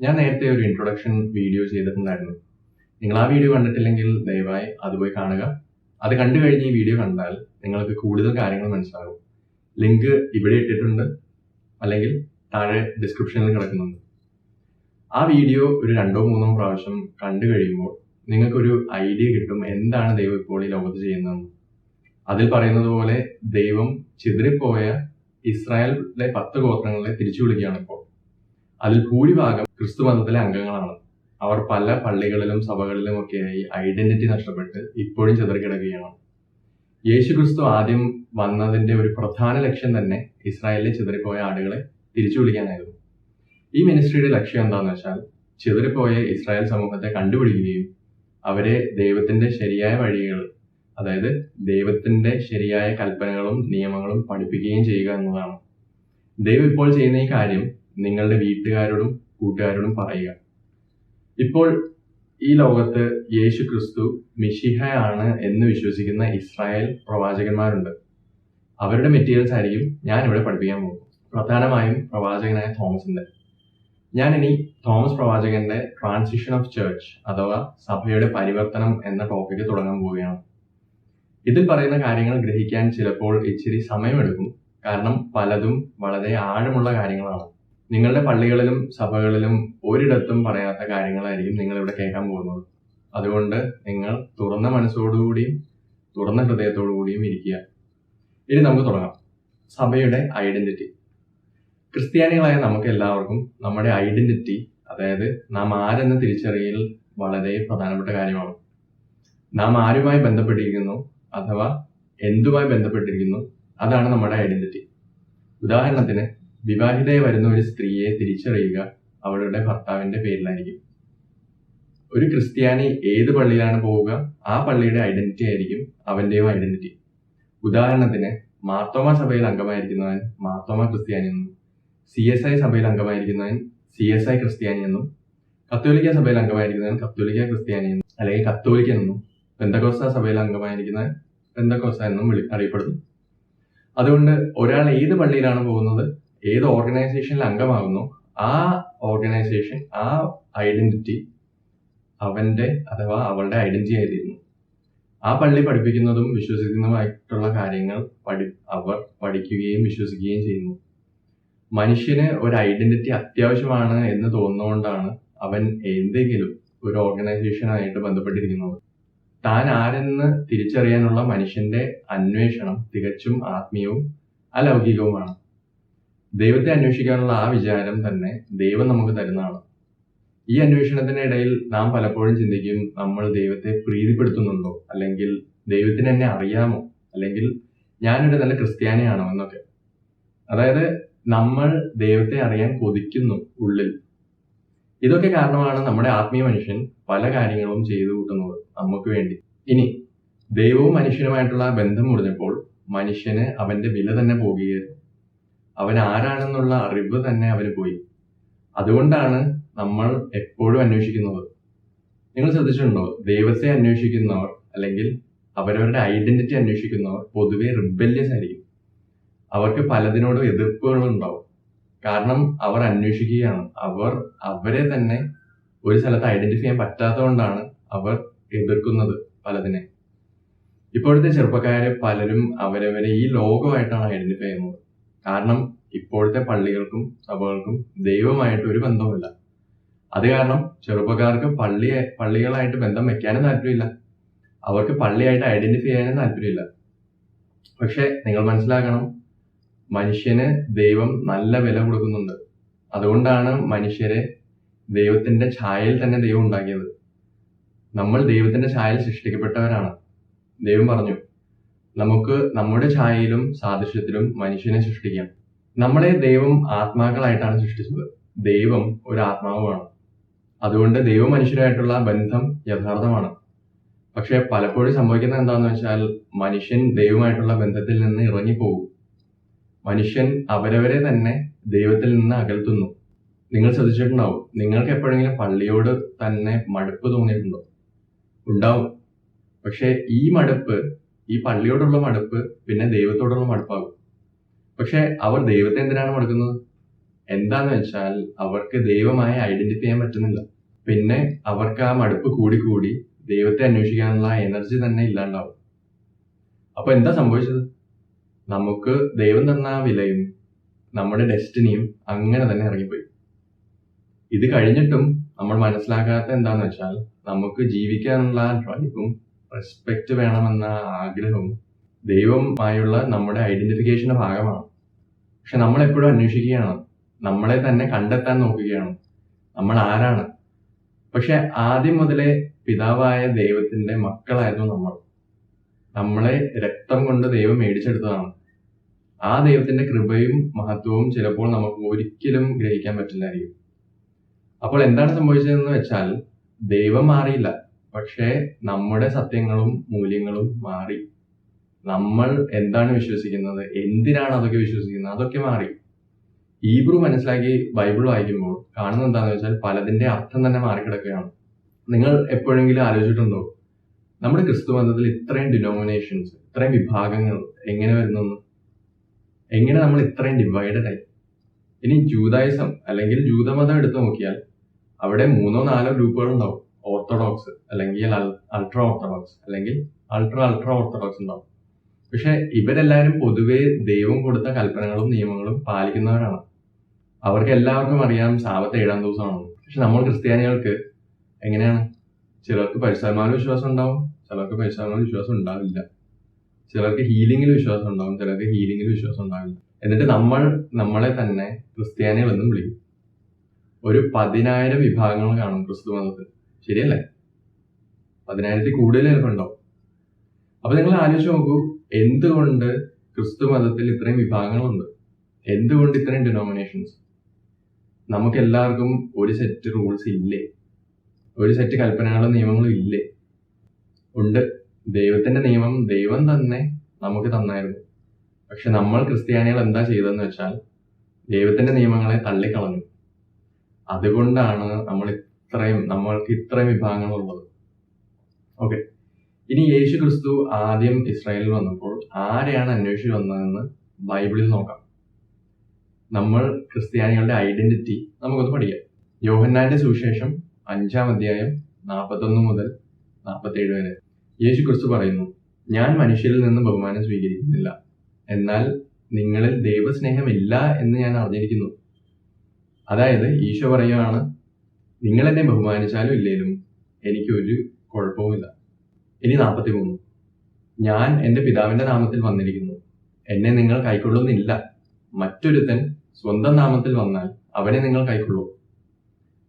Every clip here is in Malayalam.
ഞാൻ നേരത്തെ ഒരു ഇൻട്രൊഡക്ഷൻ വീഡിയോ ചെയ്തിട്ടുണ്ടായിരുന്നു. നിങ്ങൾ ആ വീഡിയോ കണ്ടിട്ടില്ലെങ്കിൽ ദയവായി അത് പോയി കാണുക. അത് കണ്ടു കഴിഞ്ഞ് ഈ വീഡിയോ കണ്ടാൽ നിങ്ങൾക്ക് കൂടുതൽ കാര്യങ്ങൾ മനസ്സിലാകും. ലിങ്ക് ഇവിടെ ഇട്ടിട്ടുണ്ട്. അല്ലെങ്കിൽ താഴെ ഡിസ്ക്രിപ്ഷനിൽ കിടക്കുന്നുണ്ട്. ആ വീഡിയോ ഒരു രണ്ടോ മൂന്നോ പ്രാവശ്യം കണ്ടു കഴിയുമ്പോൾ നിങ്ങൾക്കൊരു ഐഡിയ കിട്ടും എന്താണ് ദൈവം ഇപ്പോൾ ഈ ലോകത്ത് ചെയ്യുന്നതെന്ന്. അതിൽ പറയുന്നത് പോലെ ദൈവം ചിതറിപ്പോയ ഇസ്രായേലിലെ പത്ത് ഗോത്രങ്ങളെ തിരിച്ചു വിളിക്കുകയാണ് ഇപ്പോൾ അതിൽ ഭൂരിഭാഗം ക്രിസ്തു മതത്തിലെ അംഗങ്ങളാണ്. അവർ പല പള്ളികളിലും സഭകളിലും ഒക്കെയായി ഐഡന്റിറ്റി നഷ്ടപ്പെട്ട് ഇപ്പോഴും ചിതറിക്കിടക്കുകയാണ്. യേശു ക്രിസ്തു ആദ്യം വന്നതിന്റെ ഒരു പ്രധാന ലക്ഷ്യം തന്നെ ഇസ്രായേലിലെ ചിതറിപ്പോയ ആടുകളെ തിരിച്ചു വിളിക്കാനായിരുന്നു. ഈ മിനിസ്ട്രിയുടെ ലക്ഷ്യം എന്താണെന്ന് വെച്ചാൽ ചിതറിപ്പോയ ഇസ്രായേൽ സമൂഹത്തെ കണ്ടുപിടിക്കുകയും അവരെ ദൈവത്തിന്റെ ശരിയായ വഴികൾ അതായത് ദൈവത്തിന്റെ ശരിയായ കൽപ്പനകളും നിയമങ്ങളും പഠിപ്പിക്കുകയും ചെയ്യുക എന്നതാണ്. ദൈവം ഇപ്പോൾ ചെയ്യുന്ന ഈ കാര്യം നിങ്ങളുടെ വീട്ടുകാരോടും കൂട്ടുകാരോടും പറയുക. ഇപ്പോൾ ഈ ലോകത്ത് യേശു ക്രിസ്തു മിഷിഹയാണ് എന്ന് വിശ്വസിക്കുന്ന ഇസ്രായേൽ പ്രവാചകന്മാരുണ്ട്. അവരുടെ മെറ്റീരിയൽസ് ആയിരിക്കും ഞാൻ ഇവിടെ പഠിപ്പിക്കാൻ പോകും പ്രധാനമായും പ്രവാചകനായ തോമസിന്റെ ഞാൻ ഇനി തോമസ് പ്രവാചകന്റെ ട്രാൻസിഷൻ ഓഫ് ചേർച്ച് അഥവാ സഭയുടെ പരിവർത്തനം എന്ന ടോപ്പിക്ക് തുടങ്ങാൻ പോവുകയാണ്. ഇതിൽ പറയുന്ന കാര്യങ്ങൾ ഗ്രഹിക്കാൻ ചിലപ്പോൾ ഇച്ചിരി സമയമെടുക്കും. കാരണം പലതും വളരെ ആഴമുള്ള കാര്യങ്ങളാണ്. നിങ്ങളുടെ പള്ളികളിലും സഭകളിലും ഒരിടത്തും പറയാത്ത കാര്യങ്ങളായിരിക്കും നിങ്ങൾ ഇവിടെ കേൾക്കാൻ പോകുന്നത്. അതുകൊണ്ട് നിങ്ങൾ തുറന്ന മനസ്സോടുകൂടിയും തുറന്ന ഹൃദയത്തോടുകൂടിയും ഇരിക്കുക. ഇനി നമുക്ക് തുടങ്ങാം. സഭയുടെ ഐഡന്റിറ്റി. ക്രിസ്ത്യാനികളായ നമുക്ക് എല്ലാവർക്കും നമ്മുടെ ഐഡന്റിറ്റി അതായത് നാം ആരെന്ന് തിരിച്ചറിയൽ വളരെ പ്രധാനപ്പെട്ട കാര്യമാണ്. നാം ആരുമായി ബന്ധപ്പെട്ടിരിക്കുന്നു അഥവാ എന്തുമായി ബന്ധപ്പെട്ടിരിക്കുന്നു അതാണ് നമ്മുടെ ഐഡന്റിറ്റി. ഉദാഹരണത്തിന് വിവാഹിതയെ വരുന്ന ഒരു സ്ത്രീയെ തിരിച്ചറിയുക അവളുടെ ഭർത്താവിന്റെ പേരിലായിരിക്കും. ഒരു ക്രിസ്ത്യാനി ഏത് പള്ളിയിലാണ് പോവുക ആ പള്ളിയുടെ ഐഡന്റിറ്റി ആയിരിക്കും അവന്റെയും ഐഡന്റിറ്റി. ഉദാഹരണത്തിന് മാർത്തോമ സഭയിൽ അംഗമായിരിക്കുന്നവൻ മാർത്തോമ ക്രിസ്ത്യാനി എന്നും സി എസ് ഐ സഭയിൽ അംഗമായിരിക്കുന്നവൻ സി എസ് ഐ ക്രിസ്ത്യാനി എന്നും കത്തോലിക്ക സഭയിൽ അംഗമായിരിക്കുന്നവൻ കത്തോലിക്ക ക്രിസ്ത്യാനി എന്നും അല്ലെങ്കിൽ കത്തോലിക്കൻ എന്നും പെന്തകോസ സഭയിൽ അംഗമായിരിക്കുന്നവൻ പെന്തകോസ എന്നും വിളി അറിയപ്പെടുന്നു. അതുകൊണ്ട് ഒരാൾ ഏത് പള്ളിയിലാണ് പോകുന്നത് ഏത് ഓർഗനൈസേഷനിൽ അംഗമാകുന്നു ആ ഓർഗനൈസേഷൻ ആ ഐഡന്റിറ്റി അവന്റെ അഥവാ അവളുടെ ഐഡന്റിറ്റി ആയിരുന്നു ആ പള്ളി പഠിപ്പിക്കുന്നതും വിശ്വസിക്കുന്നതുമായിട്ടുള്ള കാര്യങ്ങൾ പഠി അവർ പഠിക്കുകയും വിശ്വസിക്കുകയും ചെയ്യുന്നു. മനുഷ്യന് ഒരു ഐഡന്റിറ്റി അത്യാവശ്യമാണ് എന്ന് തോന്നുന്നതുകൊണ്ടാണ് അവൻ എന്തെങ്കിലും ഒരു ഓർഗനൈസേഷനായിട്ട് ബന്ധപ്പെട്ടിരിക്കുന്നത്. താൻ ആരെന്ന് തിരിച്ചറിയാനുള്ള മനുഷ്യന്റെ അന്വേഷണം തികച്ചും ആത്മീയവും അലൗകികവുമാണ്. ദൈവത്തെ അന്വേഷിക്കാനുള്ള ആ വിചാരം തന്നെ ദൈവം നമുക്ക് തരുന്നതാണ് ഈ അന്വേഷണത്തിനിടയിൽ നാം പലപ്പോഴും ചിന്തിക്കും നമ്മൾ ദൈവത്തെ പ്രീതിപ്പെടുത്തുന്നുണ്ടോ? അല്ലെങ്കിൽ ദൈവത്തിന് എന്നെ അറിയാമോ? അല്ലെങ്കിൽ ഞാനൊരു നല്ല ക്രിസ്ത്യാനിയാണോ എന്നൊക്കെ. അതായത് നമ്മൾ ദൈവത്തെ അറിയാൻ കൊതിക്കുന്നു ഉള്ളിൽ. ഇതൊക്കെ കാരണമാണ് നമ്മുടെ ആത്മീയ മനുഷ്യൻ പല കാര്യങ്ങളും ചെയ്തു കൂട്ടുന്നത് നമുക്ക് വേണ്ടി. ഇനി ദൈവവും മനുഷ്യനുമായിട്ടുള്ള ബന്ധം മുറിഞ്ഞപ്പോൾ മനുഷ്യന് അവന്റെ വില തന്നെ പോകുകയായിരുന്നു അവൻ ആരാണെന്നുള്ള അറിവ് തന്നെ അവന് പോയി. അതുകൊണ്ടാണ് നമ്മൾ എപ്പോഴും അന്വേഷിക്കുന്നത്. നിങ്ങൾ ശ്രദ്ധിച്ചിട്ടുണ്ടോ? ദൈവത്തെ അന്വേഷിക്കുന്നവർ അല്ലെങ്കിൽ അവരവരുടെ ഐഡന്റിറ്റി അന്വേഷിക്കുന്നവർ പൊതുവെ റിബല്യസ് ആയിരിക്കും. അവർക്ക് പലതിനോടും എതിർപ്പുകളുണ്ടാവും കാരണം അവർ അന്വേഷിക്കുകയാണ്. അവർ അവരെ തന്നെ ഒരു സ്ഥലത്ത് ഐഡന്റിഫൈ ചെയ്യാൻ പറ്റാത്തതുകൊണ്ടാണ് അവർ എതിർക്കുന്നത് പലതിനെ. ഇപ്പോഴത്തെ ചെറുപ്പക്കാരെ പലരും അവരവരെ ഈ ലോകമായിട്ടാണ് ഐഡന്റിഫൈ ചെയ്യുന്നത്. കാരണം ഇപ്പോഴത്തെ പള്ളികൾക്കും സഭകൾക്കും ദൈവമായിട്ട് ഒരു ബന്ധവുമില്ല. അത് കാരണം ചെറുപ്പക്കാർക്ക് പള്ളി പള്ളികളായിട്ട് ബന്ധം വെക്കാനും താല്പര്യമില്ല. അവർക്ക് പള്ളിയായിട്ട് ഐഡന്റിഫൈ ചെയ്യാനും താല്പര്യമില്ല. പക്ഷെ നിങ്ങൾ മനസ്സിലാക്കണം മനുഷ്യന് ദൈവം നല്ല വില കൊടുക്കുന്നുണ്ട്. അതുകൊണ്ടാണ് മനുഷ്യരെ ദൈവത്തിന്റെ ഛായയിൽ തന്നെ ദൈവം ഉണ്ടാക്കിയത്. നമ്മൾ ദൈവത്തിന്റെ ഛായയിൽ സൃഷ്ടിക്കപ്പെട്ടവരാണ്. ദൈവം പറഞ്ഞു നമുക്ക് നമ്മുടെ ഛായയിലും സാദൃശ്യത്തിലും മനുഷ്യനെ സൃഷ്ടിക്കാം. നമ്മളെ ദൈവം ആത്മാക്കളായിട്ടാണ് സൃഷ്ടിച്ചത്. ദൈവം ഒരു ആത്മാവുമാണ്. അതുകൊണ്ട് ദൈവം മനുഷ്യരായിട്ടുള്ള ബന്ധം യഥാർത്ഥമാണ്. പക്ഷെ പലപ്പോഴും സംഭവിക്കുന്നത് എന്താണെന്ന് വെച്ചാൽ മനുഷ്യൻ ദൈവമായിട്ടുള്ള ബന്ധത്തിൽ നിന്ന് ഇറങ്ങിപ്പോകും. മനുഷ്യൻ അവരവരെ തന്നെ ദൈവത്തിൽ നിന്ന് അകൽത്തുന്നു. നിങ്ങൾ ശ്രദ്ധിച്ചിട്ടുണ്ടാവും. നിങ്ങൾക്ക് എപ്പോഴെങ്കിലും പള്ളിയോട് തന്നെ മടുപ്പ് തോന്നിയിട്ടുണ്ടോ? ഉണ്ടാവും. പക്ഷെ ഈ മടുപ്പ് ഈ പള്ളിയോടുള്ള മടുപ്പ് പിന്നെ ദൈവത്തോടുള്ള മടുപ്പാകും. പക്ഷെ അവർ ദൈവത്തെ എന്തിനാണ് മടുക്കുന്നത്? എന്താന്ന് വെച്ചാൽ അവർക്ക് ദൈവമായി ഐഡന്റിഫൈ ചെയ്യാൻ പറ്റുന്നില്ല. പിന്നെ അവർക്ക് ആ മടുപ്പ് കൂടി കൂടി ദൈവത്തെ അന്വേഷിക്കാനുള്ള എനർജി തന്നെ ഇല്ലാണ്ടാവും. അപ്പൊ എന്താ സംഭവിച്ചത്? നമുക്ക് ദൈവം തന്ന ആ വിലയും നമ്മുടെ ഡെസ്റ്റിനിയും അങ്ങനെ തന്നെ ഇറങ്ങിപ്പോയി. ഇത് കഴിഞ്ഞിട്ടും നമ്മൾ മനസ്സിലാക്കാത്ത എന്താന്ന് വെച്ചാൽ നമുക്ക് ജീവിക്കാനുള്ള ഡ്രൈവും റെസ്പെക്ട് വേണമെന്ന ആഗ്രഹവും ദൈവമായുള്ള നമ്മുടെ ഐഡന്റിഫിക്കേഷന്റെ ഭാഗമാണ്. പക്ഷെ നമ്മൾ എപ്പോഴും അന്വേഷിക്കുകയാണ്. നമ്മളെ തന്നെ കണ്ടെത്താൻ നോക്കുകയാണ്. നമ്മൾ ആരാണ്? പക്ഷെ ആദ്യം മുതലേ പിതാവായ ദൈവത്തിന്റെ മക്കളായിരുന്നു നമ്മൾ. നമ്മളെ രക്തം കൊണ്ട് ദൈവം മേടിച്ചെടുത്തതാണ്. ആ ദൈവത്തിന്റെ കൃപയും മഹത്വവും ചിലപ്പോൾ നമുക്ക് ഒരിക്കലും ഗ്രഹിക്കാൻ പറ്റില്ലായിരിക്കും. അപ്പോൾ എന്താണ് സംഭവിച്ചതെന്ന് വെച്ചാൽ ദൈവം മാറിയില്ല. പക്ഷേ നമ്മുടെ സത്യങ്ങളും മൂല്യങ്ങളും മാറി. നമ്മൾ എന്താണ് വിശ്വസിക്കുന്നത്? എന്തിനാണ് അതൊക്കെ വിശ്വസിക്കുന്നത്? അതൊക്കെ മാറി. ഈബ്രു മനസ്സിലാക്കി ബൈബിൾ വായിക്കുമ്പോൾ കാണുന്നത് എന്താണെന്ന് വെച്ചാൽ പലതിന്റെ അർത്ഥം തന്നെ മാറിക്കിടക്കുകയാണ്. നിങ്ങൾ എപ്പോഴെങ്കിലും ആലോചിച്ചിട്ടുണ്ടോ? നമ്മുടെ ക്രിസ്തു മതത്തിൽ ഇത്രയും ഡിനോമിനേഷൻസ് ഇത്രയും വിഭാഗങ്ങൾ എങ്ങനെ വരുന്നു എങ്ങനെ നമ്മൾ ഇത്രയും ഡിവൈഡഡ് ആയി? ഇനി ജൂതായിസം അല്ലെങ്കിൽ ജൂതമതം എടുത്തു നോക്കിയാൽ അവിടെ മൂന്നോ നാലോ ഗ്രൂപ്പുകൾ ഉണ്ടാവും ഓർത്തഡോക്സ് അല്ലെങ്കിൽ അൾട്രാ ഓർത്തഡോക്സ് അല്ലെങ്കിൽ അൾട്രാ അൾട്രാ ഓർത്തഡോക്സ് ഉണ്ടാവും. പക്ഷെ ഇവരെല്ലാവരും പൊതുവേ ദൈവം കൊടുത്ത കൽപ്പനകളും നിയമങ്ങളും പാലിക്കുന്നവരാണ്. അവർക്ക് എല്ലാവർക്കും അറിയാം സാപത്ത് ഏഴാം ദിവസമാണോ. പക്ഷെ നമ്മൾ ക്രിസ്ത്യാനികൾക്ക് എങ്ങനെയാണ്? ചിലർക്ക് പരിശുദ്ധമായ വിശ്വാസം ഉണ്ടാവും ചിലർക്ക് പരിശുദ്ധമായ വിശ്വാസം ഉണ്ടാവില്ല. ചിലർക്ക് ഹീലിംഗിൽ വിശ്വാസം ഉണ്ടാവും ചിലർക്ക് ഹീലിംഗിൽ വിശ്വാസം ഉണ്ടാവില്ല. എന്നിട്ട് നമ്മൾ നമ്മളെ തന്നെ ക്രിസ്ത്യാനികൾ എന്നും വിളിക്കും. ഒരു പതിനായിരം വിഭാഗങ്ങൾ കാണും ക്രിസ്തു മതത്തിൽ. ശരിയല്ലേ? പതിനായിരത്തിൽ കൂടുതൽ ചിലപ്പോൾ ഉണ്ടാവും. അപ്പൊ നിങ്ങൾ ആലോചിച്ച് നോക്കൂ എന്തുകൊണ്ട് ക്രിസ്തു മതത്തിൽ ഇത്രയും വിഭാഗങ്ങളുണ്ട്? എന്തുകൊണ്ട് ഇത്രയും ഡിനോമിനേഷൻസ് നമുക്ക് എല്ലാവർക്കും ഒരു സെറ്റ് റൂൾസ് ഇല്ലേ? ഒരു സെറ്റ് കൽപ്പനകളും നിയമങ്ങളും ഇല്ലേ? ഉണ്ട്. ദൈവത്തിന്റെ നിയമം ദൈവം തന്നെ നമുക്ക് തന്നായിരുന്നു. പക്ഷെ നമ്മൾ ക്രിസ്ത്യാനികൾ എന്താ ചെയ്തതെന്ന് വെച്ചാൽ ദൈവത്തിന്റെ നിയമങ്ങളെ തള്ളിക്കളഞ്ഞു. അതുകൊണ്ടാണ് നമ്മൾ ഇത്രയും നമ്മൾക്ക് ഇത്രയും വിഭാഗങ്ങളുള്ളത് ഓക്കെ ഇനി യേശു ക്രിസ്തു ആദ്യം ഇസ്രായേലിൽ വന്നപ്പോൾ ആരെയാണ് അന്വേഷിച്ച് വന്നതെന്ന് ബൈബിളിൽ നോക്കാം. നമ്മൾ ക്രിസ്ത്യാനികളുടെ ഐഡന്റിറ്റി നമുക്കൊന്ന് പഠിക്കാം. യോഹന്നാന്റെ സുവിശേഷം അഞ്ചാം അധ്യായം നാൽപ്പത്തൊന്ന് മുതൽ നാൽപ്പത്തേഴ് വരെ. യേശു ക്രിസ്തു പറയുന്നു ഞാൻ മനുഷ്യരിൽ നിന്ന് ബഹുമാനം സ്വീകരിക്കുന്നില്ല. എന്നാൽ നിങ്ങളിൽ ദൈവസ്നേഹമില്ല എന്ന് ഞാൻ അറിഞ്ഞിരിക്കുന്നു. അതായത് ഈശോ പറയുകയാണ് നിങ്ങൾ എന്നെ ബഹുമാനിച്ചാലും ഇല്ലേലും എനിക്ക് ഒരു കുഴപ്പവുമില്ല. ഇനി നാൽപ്പത്തി മൂന്ന് ഞാൻ എന്റെ പിതാവിന്റെ നാമത്തിൽ വന്നിരിക്കുന്നു. എന്നെ നിങ്ങൾ കൈക്കൊള്ളുന്നില്ല. മറ്റൊരുത്തൻ സ്വന്തം നാമത്തിൽ വന്നാൽ അവനെ നിങ്ങൾ കൈക്കൊള്ളൂ.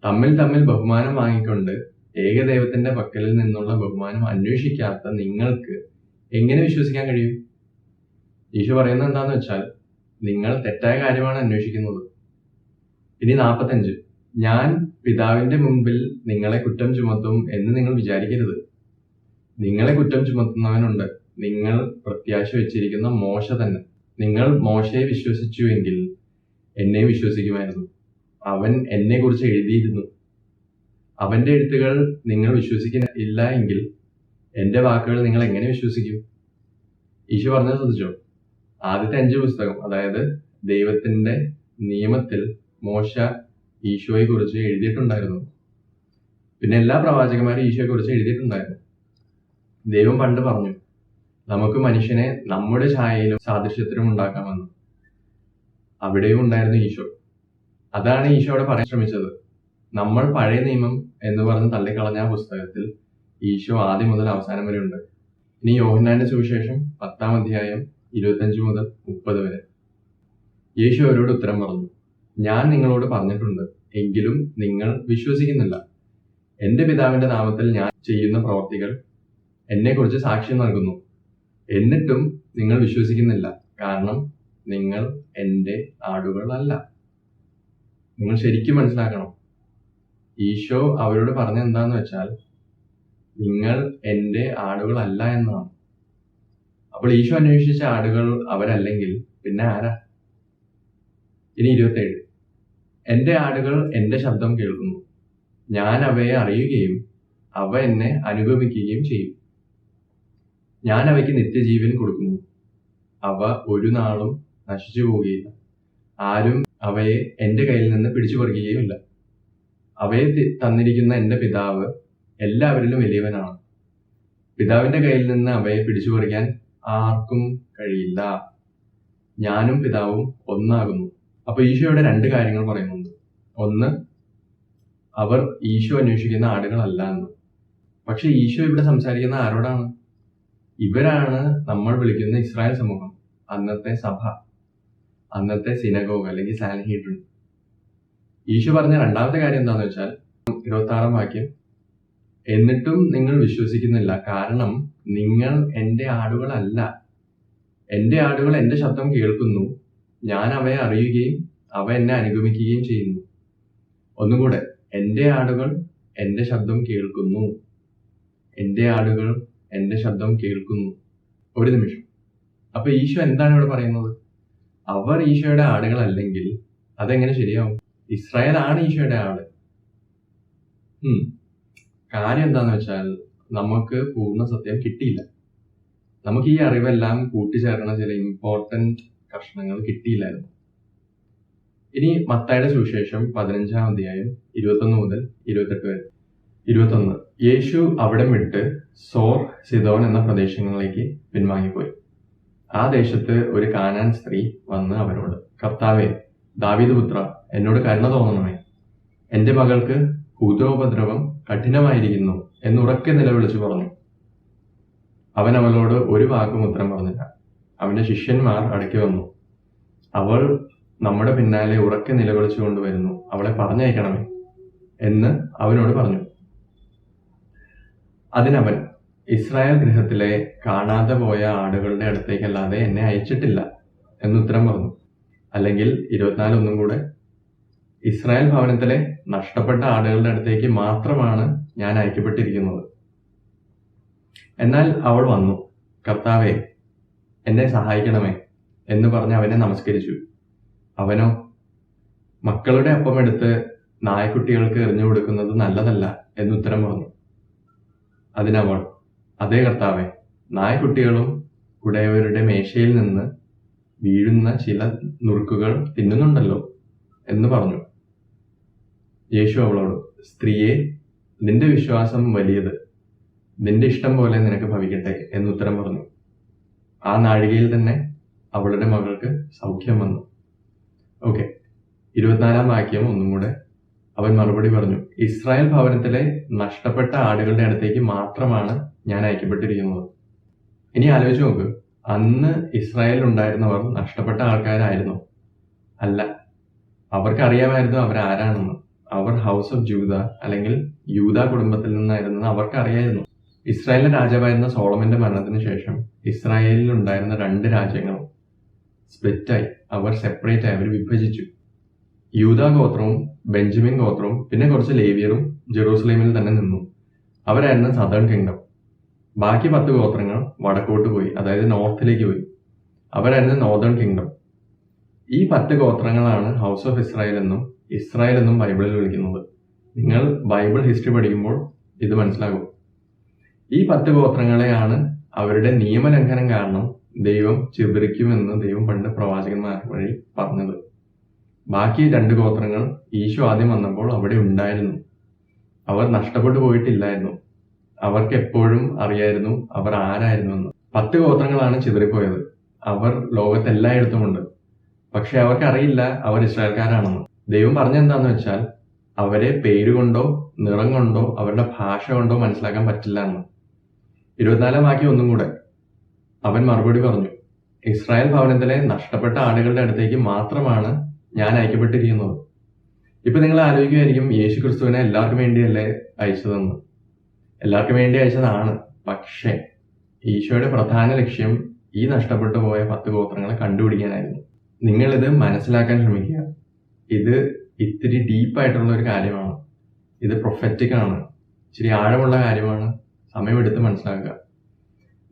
തമ്മിൽ തമ്മിൽ ബഹുമാനം വാങ്ങിക്കൊണ്ട് ഏകദൈവത്തിന്റെ പക്കലിൽ നിന്നുള്ള ബഹുമാനം അന്വേഷിക്കാത്ത നിങ്ങൾക്ക് എങ്ങനെ വിശ്വസിക്കാൻ കഴിയും? ഈശോ പറയുന്നത് എന്താന്ന് വെച്ചാൽ നിങ്ങൾ തെറ്റായ കാര്യമാണ് അന്വേഷിക്കുന്നത്. ഇനി നാൽപ്പത്തഞ്ച്. ഞാൻ പിതാവിന്റെ മുമ്പിൽ നിങ്ങളെ കുറ്റം ചുമത്തും എന്ന് നിങ്ങൾ വിചാരിക്കരുത്. നിങ്ങളെ കുറ്റം ചുമത്തുന്നവനുണ്ട്. നിങ്ങൾ പ്രത്യാശ വെച്ചിരിക്കുന്ന മോശ തന്നെ. നിങ്ങൾ മോശയെ വിശ്വസിച്ചുവെങ്കിൽ എന്നെ വിശ്വസിക്കുമായിരുന്നു. അവൻ എന്നെ കുറിച്ച് എഴുതിയിരുന്നു. അവന്റെ എഴുത്തുകൾ നിങ്ങൾ വിശ്വസിക്കുന്നില്ല എങ്കിൽ എന്റെ വാക്കുകൾ നിങ്ങൾ എങ്ങനെ വിശ്വസിക്കും? ഈശോ പറഞ്ഞത് ശ്രദ്ധിച്ചോ? ആദ്യത്തെ അഞ്ച് പുസ്തകം അതായത് ദൈവത്തിന്റെ നിയമത്തിൽ മോശ ഈശോയെ കുറിച്ച് എഴുതിയിട്ടുണ്ടായിരുന്നു. പിന്നെ എല്ലാ പ്രവാചകന്മാരും ഈശോയെ കുറിച്ച് എഴുതിയിട്ടുണ്ടായിരുന്നു. ദൈവം പണ്ട് പറഞ്ഞു നമുക്ക് മനുഷ്യനെ നമ്മുടെ ഛായയിലും സാദൃശ്യത്തിലും ഉണ്ടാക്കാമെന്ന്. അവിടെയും ഉണ്ടായിരുന്നു ഈശോ. അതാണ് ഈശോ അവിടെ പറയാൻ ശ്രമിച്ചത്. നമ്മൾ പഴയ നിയമം എന്ന് പറഞ്ഞ് തള്ളിക്കളഞ്ഞ പുസ്തകത്തിൽ ഈശോ ആദ്യം മുതൽ അവസാനം വരെ ഉണ്ട്. ഇനി യോഹന്നാന്റെ സുവിശേഷം പത്താം അധ്യായം ഇരുപത്തഞ്ച് മുതൽ മുപ്പത് വരെ. യേശു അവരോട് ഉത്തരം പറഞ്ഞു ഞാൻ നിങ്ങളോട് പറഞ്ഞിട്ടുണ്ട് എങ്കിലും നിങ്ങൾ വിശ്വസിക്കുന്നില്ല. എന്റെ പിതാവിന്റെ നാമത്തിൽ ഞാൻ ചെയ്യുന്ന പ്രവർത്തികൾ എന്നെക്കുറിച്ച് സാക്ഷ്യം നൽകുന്നു. എന്നിട്ടും നിങ്ങൾ വിശ്വസിക്കുന്നില്ല. കാരണം നിങ്ങൾ എന്റെ ആടുകളല്ല. നിങ്ങൾ ശരിക്കും മനസ്സിലാക്കണം. ഈശോ അവരോട് പറഞ്ഞ എന്താന്ന് വെച്ചാൽ നിങ്ങൾ എന്റെ ആടുകളല്ല എന്നാണ്. അപ്പോൾ ഈശോ അന്വേഷിച്ച ആടുകൾ അവരല്ലെങ്കിൽ പിന്നെ ആരാ? ഇനി ഇരുപത്തേഴ്. എന്റെ ആടുകൾ എന്റെ ശബ്ദം കേൾക്കുന്നു. ഞാൻ അവയെ അറിയുകയും അവ എന്നെ അനുഗമിക്കുകയും ചെയ്യും. ഞാൻ അവയ്ക്ക് നിത്യജീവൻ കൊടുക്കുന്നു. അവ ഒരു നാളും നശിച്ചു പോവുകയില്ല. ആരും അവയെ എന്റെ കയ്യിൽ നിന്ന് പിടിച്ചു പറിക്കുകയുമില്ല. അവയെ തന്നിരിക്കുന്ന എന്റെ പിതാവ് എല്ലാവരിലും വലിയവനാണ്. പിതാവിന്റെ കയ്യിൽ നിന്ന് അവയെ പിടിച്ചു പറിക്കാൻ ആർക്കും കഴിയില്ല. ഞാനും പിതാവും ഒന്നാകുന്നു. അപ്പൊ ഈശോ ഇവിടെ രണ്ട് കാര്യങ്ങൾ പറയുന്നുണ്ട്. ഒന്ന് അവർ ഈശോ അന്വേഷിക്കുന്ന ആടുകളല്ല എന്ന്. പക്ഷെ ഈശോ ഇവിടെ സംസാരിക്കുന്ന ആരോടാണ്? ഇവരാണ് നമ്മൾ വിളിക്കുന്ന ഇസ്രായേൽ സമൂഹം അന്നത്തെ സഭ അന്നത്തെ സിനഗോഗ് അല്ലെങ്കിൽ സാൻഹീഡ്രൻ ഈശോ പറഞ്ഞ രണ്ടാമത്തെ കാര്യം എന്താന്ന് വെച്ചാൽ ഇരുപത്തി ആറാം വാക്യം എന്നിട്ടും നിങ്ങൾ വിശ്വസിക്കുന്നില്ല. കാരണം നിങ്ങൾ എന്റെ ആടുകളല്ല. എന്റെ ആടുകൾ എന്റെ ശബ്ദം കേൾക്കുന്നു. ഞാൻ അവയെ അറിയുകയും അവ എന്നെ അനുഗമിക്കുകയും ചെയ്യുന്നു. ഒന്നുകൂടെ എന്റെ ആടുകൾ എന്റെ ശബ്ദം കേൾക്കുന്നു. എന്റെ ആടുകൾ എന്റെ ശബ്ദം കേൾക്കുന്നു. ഒരു നിമിഷം. അപ്പൊ ഈശോ എന്താണ് ഇവിടെ പറയുന്നത്? അവർ ഈശോയുടെ ആടുകളല്ലെങ്കിൽ അതെങ്ങനെ ശരിയാവും? ഇസ്രായേൽ ആണ് ഈശോയുടെ ആട്. കാര്യം എന്താന്ന് വെച്ചാൽ നമുക്ക് പൂർണ സത്യം കിട്ടിയില്ല. നമുക്ക് ഈ അറിവെല്ലാം കൂട്ടിച്ചേർക്കുന്ന ചില ഇമ്പോർട്ടന്റ് കഷ്ണങ്ങൾ കിട്ടിയില്ലായിരുന്നു. ഇനി മത്തായുടെ സുവിശേഷം പതിനഞ്ചാം അധ്യായം ഇരുപത്തൊന്ന് മുതൽ ഇരുപത്തെട്ട് വരെ. ഇരുപത്തൊന്ന്. യേശു അവിടെ വിട്ട് സോർ സിതോൻ എന്ന പ്രദേശങ്ങളിലേക്ക് പിൻവാങ്ങിപ്പോയി. ആ ദേശത്ത് ഒരു കാനാൻ സ്ത്രീ വന്ന് അവനോട് കർത്താവെ ദാവീദ് പുത്ര എന്നോട് കരുണ തോന്നണമേ എന്റെ മകൾക്ക് ഭൂതോപദ്രവം കഠിനമായിരിക്കുന്നു എന്നുറക്കെ നിലവിളിച്ചു പറഞ്ഞു. അവൻ അവളോട് ഒരു വാക്കും ഉത്തരം പറഞ്ഞില്ല. അവന്റെ ശിഷ്യന്മാർ അടുക്കി വന്നു. അവൾ നമ്മുടെ പിന്നാലെ ഉറക്കെ നിലവിളിച്ചുകൊണ്ട് വരുന്നു അവളെ പറഞ്ഞയക്കണമേ എന്ന് അവനോട് പറഞ്ഞു. അതിനവൻ ഇസ്രായേൽ ഗൃഹത്തിലെ കാണാതെ പോയ ആടുകളുടെ അടുത്തേക്കല്ലാതെ എന്നെ അയച്ചിട്ടില്ല എന്ന് ഉത്തരം പറഞ്ഞു. അല്ലെങ്കിൽ ഇരുപത്തിനാല് ഒന്നും കൂടെ. ഇസ്രായേൽ ഭവനത്തിലെ നഷ്ടപ്പെട്ട ആടുകളുടെ അടുത്തേക്ക് മാത്രമാണ് ഞാൻ അയക്കപ്പെട്ടിരിക്കുന്നത്. എന്നാൽ അവൾ വന്നു. കർത്താവെ എന്നെ സഹായിക്കണമേ എന്ന് പറഞ്ഞ് അവനെ നമസ്കരിച്ചു. അവനോ മക്കളുടെ അപ്പം എടുത്ത് നായക്കുട്ടികൾക്ക് എറിഞ്ഞു കൊടുക്കുന്നത് നല്ലതല്ല എന്ന് ഉത്തരം പറഞ്ഞു. അതിനവൾ അതേ കർത്താവെ നായക്കുട്ടികളും ഉടയവരുടെ മേശയിൽ നിന്ന് വീഴുന്ന ചില നുറുക്കുകൾ തിന്നുന്നുണ്ടല്ലോ എന്ന് പറഞ്ഞു. യേശു അവളോട് സ്ത്രീയെ നിന്റെ വിശ്വാസം വലിയത്. നിന്റെ ഇഷ്ടം പോലെ നിനക്ക് ഭവിക്കട്ടെ എന്നുത്തരം പറഞ്ഞു. ആ നാഴികയിൽ തന്നെ അവളുടെ മകൾക്ക് സൗഖ്യം വന്നു. ഓക്കെ ഇരുപത്തിനാലാം വാക്യം ഒന്നും കൂടെ അവൻ മറുപടി പറഞ്ഞു. ഇസ്രായേൽ ഭവനത്തിലെ നഷ്ടപ്പെട്ട ആടുകളുടെ അടുത്തേക്ക് മാത്രമാണ് ഞാൻ അയക്കപ്പെട്ടിരിക്കുന്നത്. ഇനി ആലോചിച്ച് നോക്ക്. അന്ന് ഇസ്രായേലിൽ ഉണ്ടായിരുന്നവർ നഷ്ടപ്പെട്ട ആൾക്കാരായിരുന്നു. അല്ല അവർക്കറിയാമായിരുന്നു അവരാരാണെന്ന് അവർ ഹൗസ് ഓഫ് ജൂത അല്ലെങ്കിൽ യൂത കുടുംബത്തിൽ നിന്നായിരുന്നെന്ന് അവർക്ക് അറിയായിരുന്നു ഇസ്രായേലിലെ രാജാവായിരുന്ന സോളമന്റെ മരണത്തിന് ശേഷം ഇസ്രായേലിൽ ഉണ്ടായിരുന്ന രണ്ട് രാജ്യങ്ങളും സ്പ്ലിറ്റായി അവർ സെപ്പറേറ്റ് ആയി. അവർ വിഭജിച്ചു. യൂത ഗോത്രവും ബെഞ്ചമിൻ ഗോത്രവും പിന്നെ കുറച്ച് ലേവിയറും ജെറൂസലേമിൽ തന്നെ നിന്നു. അവരായിരുന്നു സദേൺ കിങ്ഡം ബാക്കി പത്ത് ഗോത്രങ്ങൾ വടക്കോട്ട് പോയി. അതായത് നോർത്തിലേക്ക് പോയി. അവരായിരുന്നു നോർത്തേൺ കിങ്ഡം ഈ പത്ത് ഗോത്രങ്ങളാണ് ഹൗസ് ഓഫ് ഇസ്രായേൽ എന്നും ഇസ്രായേൽ എന്നും ബൈബിളിൽ വിളിക്കുന്നത്. നിങ്ങൾ ബൈബിൾ ഹിസ്റ്ററി പഠിക്കുമ്പോൾ ഇത് മനസ്സിലാകും. ഈ പത്ത് ഗോത്രങ്ങളെയാണ് അവരുടെ നിയമലംഘനം കാരണം ദൈവം ചിതറിക്കുമെന്ന് ദൈവം പണ്ട് പ്രവാചകന്മാർ വഴി പറഞ്ഞത്. ബാക്കി രണ്ട് ഗോത്രങ്ങൾ ഈശോ ആദ്യം വന്നപ്പോൾ അവിടെ ഉണ്ടായിരുന്നു. അവർ നഷ്ടപ്പെട്ടു പോയിട്ടില്ലായിരുന്നു. അവർക്ക് എപ്പോഴും അറിയായിരുന്നു അവർ ആരായിരുന്നു എന്ന്. പത്ത് ഗോത്രങ്ങളാണ് ചിതറിപ്പോയത്. അവർ ലോകത്തെല്ലായിടത്തും ഉണ്ട്. പക്ഷെ അവർക്ക് അറിയില്ല അവർ ഇസ്രായേൽക്കാരാണെന്ന്. ദൈവം പറഞ്ഞെന്താന്ന് വെച്ചാൽ അവരെ പേരുകൊണ്ടോ നിറം കൊണ്ടോ അവരുടെ ഭാഷ കൊണ്ടോ മനസ്സിലാക്കാൻ പറ്റില്ല എന്ന്. ഇരുപത്തിനാലാം വാക്യം ഒന്നും കൂടെ. അവൻ മറുപടി പറഞ്ഞു ഇസ്രായേൽ ഭവനത്തിലെ നഷ്ടപ്പെട്ട ആടുകളുടെ അടുത്തേക്ക് മാത്രമാണ് ഞാൻ അയക്കപ്പെട്ടിരിക്കുന്നത്. ഇപ്പൊ നിങ്ങൾ ആലോചിക്കുമായിരിക്കും യേശു ക്രിസ്തുവിനെ എല്ലാവർക്കും വേണ്ടിയല്ലേ അയച്ചതെന്ന്. എല്ലാവർക്കും വേണ്ടി അയച്ചതാണ്. പക്ഷേ ഈശോയുടെ പ്രധാന ലക്ഷ്യം ഈ നഷ്ടപ്പെട്ടു പോയ പത്ത് ഗോത്രങ്ങളെ കണ്ടുപിടിക്കാനായിരുന്നു. നിങ്ങളിത് മനസ്സിലാക്കാൻ ശ്രമിക്കുക. ഇത് ഇത്തിരി ഡീപ്പായിട്ടുള്ള ഒരു കാര്യമാണ്. ഇത് പ്രൊഫറ്റിക് ആണ്. ഇച്ചിരി ആഴമുള്ള കാര്യമാണ്. സമയമെടുത്ത് മനസ്സിലാക്കുക.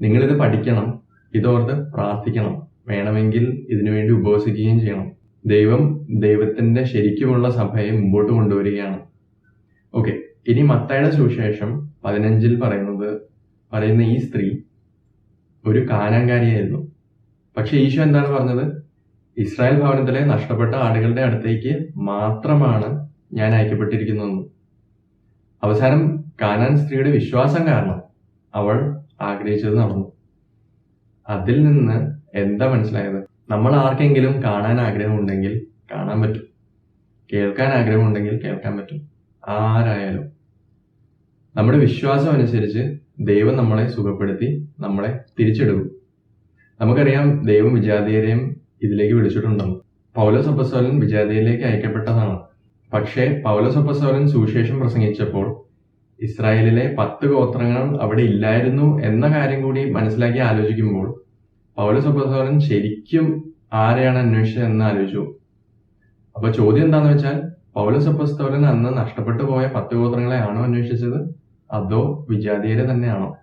നിങ്ങളിത് പഠിക്കണം ഇതോർത്ത് പ്രാർത്ഥിക്കണം വേണമെങ്കിൽ ഇതിനുവേണ്ടി ഉപവസിക്കുകയും ചെയ്യണം. ദൈവം ദൈവത്തിന്റെ ശരിക്കുമുള്ള സഭയെ മുമ്പോട്ട് കൊണ്ടുവരികയാണ്. ഓക്കെ ഇനി മത്തായുടെ സുവിശേഷം പതിനഞ്ചിൽ പറയുന്നത് പറയുന്ന ഈ സ്ത്രീ ഒരു കാനാങ്കാരിയായിരുന്നു പക്ഷെ ഈശോ എന്താണ് പറഞ്ഞത്? ഇസ്രായേൽ ഭവനത്തിലെ നഷ്ടപ്പെട്ട ആടുകളുടെ അടുത്തേക്ക് മാത്രമാണ് ഞാൻ അയക്കപ്പെട്ടിരിക്കുന്നതെന്ന്. അവസാനം കാനാൻ സ്ത്രീയുടെ വിശ്വാസം കാരണം അവൾ ആഗ്രഹിച്ചത് നടന്നു. അതിൽ നിന്ന് എന്താ മനസ്സിലായത്? നമ്മൾ ആർക്കെങ്കിലും കാണാൻ ആഗ്രഹമുണ്ടെങ്കിൽ കാണാൻ പറ്റും. കേൾക്കാൻ ആഗ്രഹമുണ്ടെങ്കിൽ കേൾക്കാൻ പറ്റും. ആരായാലും. നമ്മുടെ വിശ്വാസം അനുസരിച്ച് ദൈവം നമ്മളെ സുഖപ്പെടുത്തി നമ്മളെ തിരിച്ചെടുക്കും. നമുക്കറിയാം ദൈവം വിജാതീയരെയും ഇതിലേക്ക് വിളിച്ചിട്ടുണ്ടെന്ന് പൗലോസ് അപ്പസ്തോലൻ വിജാതീയയിലേക്ക് അയക്കപ്പെട്ടതാണ്. പക്ഷേ പൗലോസ് അപ്പസ്തോലൻ സുവിശേഷം പ്രസംഗിച്ചപ്പോൾ ഇസ്രായേലിലെ പത്ത് ഗോത്രങ്ങൾ അവിടെ ഇല്ലായിരുന്നു എന്ന കാര്യം കൂടി മനസ്സിലാക്കി ആലോചിക്കുമ്പോൾ പൗലോസ് അപ്പസ്തോലൻ ശരിക്കും ആരെയാണ് അന്വേഷിച്ചത് എന്ന് ആലോചിച്ചു. അപ്പൊ ചോദ്യം എന്താന്ന് വെച്ചാൽ പൗലോസ് അപ്പസ്തോലൻ അന്ന് നഷ്ടപ്പെട്ടു പോയ പത്ത് ഗോത്രങ്ങളെ ആണോ അന്വേഷിച്ചത്? അതോ വിജാതീയരെ തന്നെയാണോ?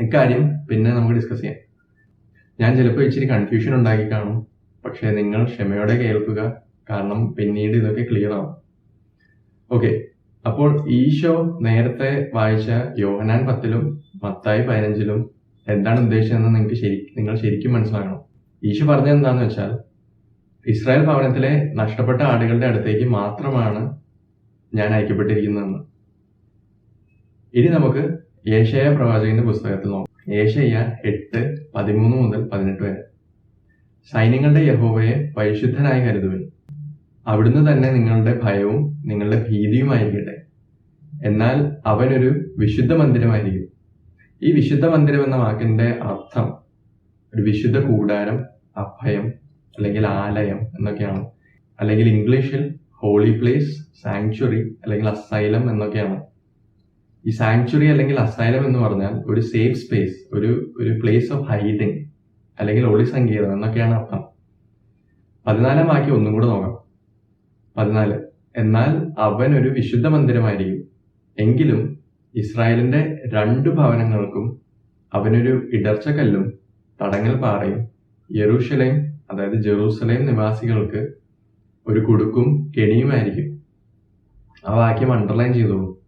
ഇക്കാര്യം പിന്നെ നമുക്ക് ഡിസ്കസ് ചെയ്യാം. ഞാൻ ചിലപ്പോൾ ഇച്ചിരി കൺഫ്യൂഷൻ ഉണ്ടാക്കി കാണും. പക്ഷേ നിങ്ങൾ ക്ഷമയോടെ കേൾക്കുക. കാരണം പിന്നീട് ഇതൊക്കെ ക്ലിയർ ആവും. ഓക്കെ അപ്പോൾ ഈശോ നേരത്തെ വായിച്ച യോഹനാൻ പത്തിലും മത്തായി പതിനഞ്ചിലും എന്താണ് ഉദ്ദേശിച്ചതെന്ന് നിങ്ങൾക്ക് ശരി നിങ്ങൾ ശരിക്കും മനസ്സിലാക്കണം. ഈശോ പറഞ്ഞത് എന്താന്ന് വെച്ചാൽ ഇസ്രായേൽ ഭവനത്തിലെ നഷ്ടപ്പെട്ട ആടുകളുടെ അടുത്തേക്ക് മാത്രമാണ് ഞാൻ അയക്കപ്പെട്ടിരിക്കുന്നതെന്ന്. ഇനി നമുക്ക് ഏഷ്യ പ്രവാചകന്റെ പുസ്തകത്തിൽ നോക്കാം. ഏഷ്യ എട്ട് പതിമൂന്ന് മുതൽ പതിനെട്ട് വരെ. സൈന്യങ്ങളുടെ യഹോവയെ പരിശുദ്ധനായി കരുതുവിൻ. അവിടുന്ന് തന്നെ നിങ്ങളുടെ ഭയവും നിങ്ങളുടെ ഭീതിയുമായിരിക്കട്ടെ. എന്നാൽ അവനൊരു വിശുദ്ധ മന്ദിരമായിരിക്കും. ഈ വിശുദ്ധ മന്ദിരം എന്ന വാക്കിന്റെ അർത്ഥം ഒരു വിശുദ്ധ കൂടാരം അഭയം അല്ലെങ്കിൽ ആലയം എന്നൊക്കെയാണ്. അല്ലെങ്കിൽ ഇംഗ്ലീഷിൽ ഹോളി പ്ലേസ് സാങ്ച്വറി അല്ലെങ്കിൽ അസൈലം എന്നൊക്കെയാണ്. ഈ സാങ്ച്വറി അല്ലെങ്കിൽ അസൈലം എന്ന് പറഞ്ഞാൽ ഒരു സേഫ് സ്പേസ് ഒരു ഒരു പ്ലേസ് ഓഫ് ഹൈഡിങ് അല്ലെങ്കിൽ ഒളി സംഗീതം എന്നൊക്കെയാണ് അർത്ഥം. പതിനാലാം വാക്യം ഒന്നും കൂടെ നോക്കാം. പതിനാല്. എന്നാൽ അവൻ ഒരു വിശുദ്ധ മന്ദിരമായിരിക്കും. എങ്കിലും ഇസ്രായേലിന്റെ രണ്ട് ഭവനങ്ങൾക്കും അവനൊരു ഇടർച്ചക്കല്ലും തടങ്ങൽ പാറയും യെറൂഷലേം അതായത് ജെറൂസലേം നിവാസികൾക്ക് ഒരു കുടുക്കും കെണിയുമായിരിക്കും. ആ വാക്യം അണ്ടർലൈൻ ചെയ്തോളൂ